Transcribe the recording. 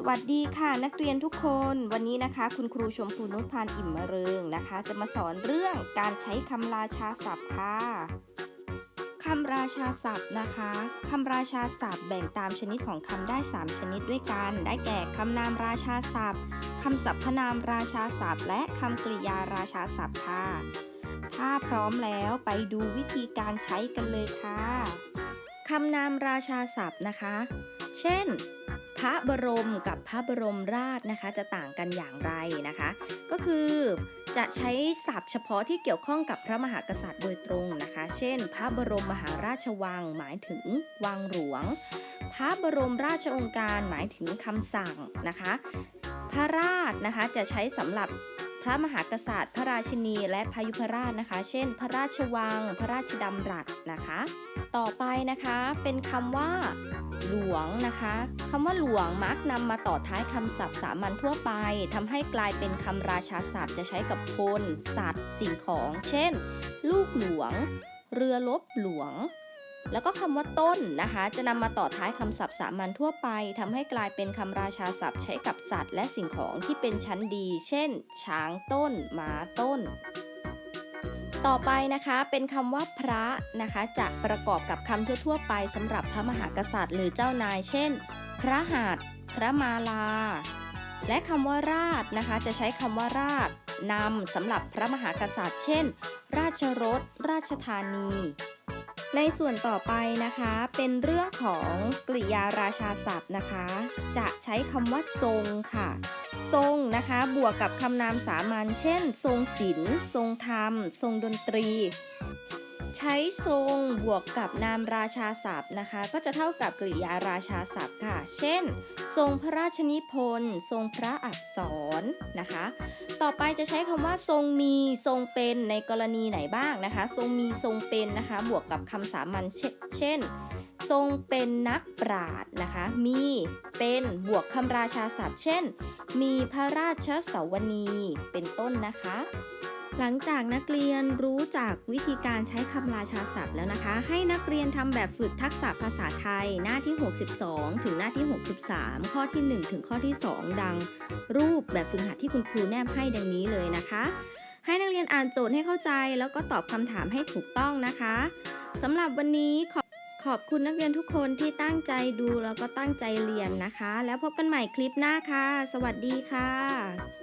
สวัสดีค่ะนักเรียนทุกคนวันนี้นะคะ คุณครูชมพูนุชพันธ์อิ่มมะเริงนะคะ จะมาสอนเรื่องการใช้คำราชาศัพท์ค่ะคำราชาศัพท์นะคะคำราชาศัพท์แบ่งตามชนิดของคำได้ 3 ชนิดด้วยกัน ได้แก่คำนามราชาศัพท์คำสรรพนามราชาศัพท์ และคำกริยาราชาศัพท์ค่ะ ถ้าพร้อมแล้วไปดูวิธีการใช้กันเลยค่ะคำนามราชาศัพท์นะคะ เช่น พระบรมกับพระบรมราชนะคะ จะต่างกันอย่างไรนะคะ ก็คือจะใช้ศัพท์เฉพาะที่เกี่ยวข้องกับพระมหากษัตริย์โดยตรงนะคะ เช่น พระบรมมหาราชวัง หมายถึงวังหลวง พระบรมราชองค์การหมายถึงคำสั่งนะคะ พระราชนะคะจะใช้สำหรับ พระมหากษัตริย์ พระราชินี และพายุพราชนะคะ เช่น พระราชวัง พระราชดำรัสนะคะ ต่อไปนะคะเป็นคำว่า หลวงนะคะคำว่าหลวงมักนำมาต่อท้ายคำศัพท์สามัญทั่วไปทำให้กลายเป็นคำราชาศัพท์จะใช้กับคน สัตว์ สิ่งของ เช่น ลูกหลวง เรือลบหลวง แล้วก็คำว่าต้นนะคะ จะนำมาต่อท้ายคำศัพท์สามัญทั่วไปทำให้กลายเป็นคำราชาศัพท์ใช้กับสัตว์ และสิ่งของที่เป็นชั้นดี เช่น ช้างต้นหมาต้น ต่อไปนะคะเป็นคำว่าพระนะคะ จะประกอบกับคำทั่วๆ ไปสำหรับพระมหากษัตริย์ หรือเจ้านาย เช่น พระหัตถ์พระมาลา และคำว่าราชนะคะ จะใช้คำว่าราชนำสำหรับพระมหากษัตริย์ เช่น ราชรถราชธานี ในส่วนต่อไปนะคะเป็นเรื่องของกริยาราชาศัพท์นะคะ จะใช้คำว่าทรงค่ะ ทรงนะคะบวกกับคำนามสามัญเช่น ทรงศิลป์ทรงธรรม ทรงดนตรี ใช้ทรงบวกกับนามราชาศัพท์นะคะ ก็จะเท่ากับกริยาราชาศัพท์ค่ะ เช่น ทรงพระราชนิพนธ์ทรงพระอักษรนะคะ ต่อไปจะใช้คำว่าทรงมีทรงเป็นในกรณีไหนบ้างนะคะ ทรงมีทรงเป็นนะคะ บวกกับคำสามัญเช่นเช่นทรงเป็นนักปราชญ์นะคะ มีเป็นบวกคำราชาศัพท์ เช่น มีพระราชสวนีเป็นต้นนะคะ หลังจากนักเรียนรู้จากวิธีการใช้คำราชาศัพท์แล้วนะคะ ให้นักเรียนทำแบบฝึกทักษะภาษาไทย หน้าที่ 62 ถึงหน้าที่ 63 ข้อที่ 1 ถึงข้อที่ 2 ดัง รูปแบบฝึกหัดที่คุณครูแนบให้ดังนี้เลยนะคะ ให้นักเรียนอ่านโจทย์ให้เข้าใจ แล้วก็ตอบคำถามให้ถูกต้องนะคะสำหรับวันนี้ขอขอบคุณนักเรียนทุกคนที่ตั้งใจดูแล้วก็ตั้งใจเรียนนะคะ แล้วพบกันใหม่คลิปหน้าค่ะ สวัสดีค่ะ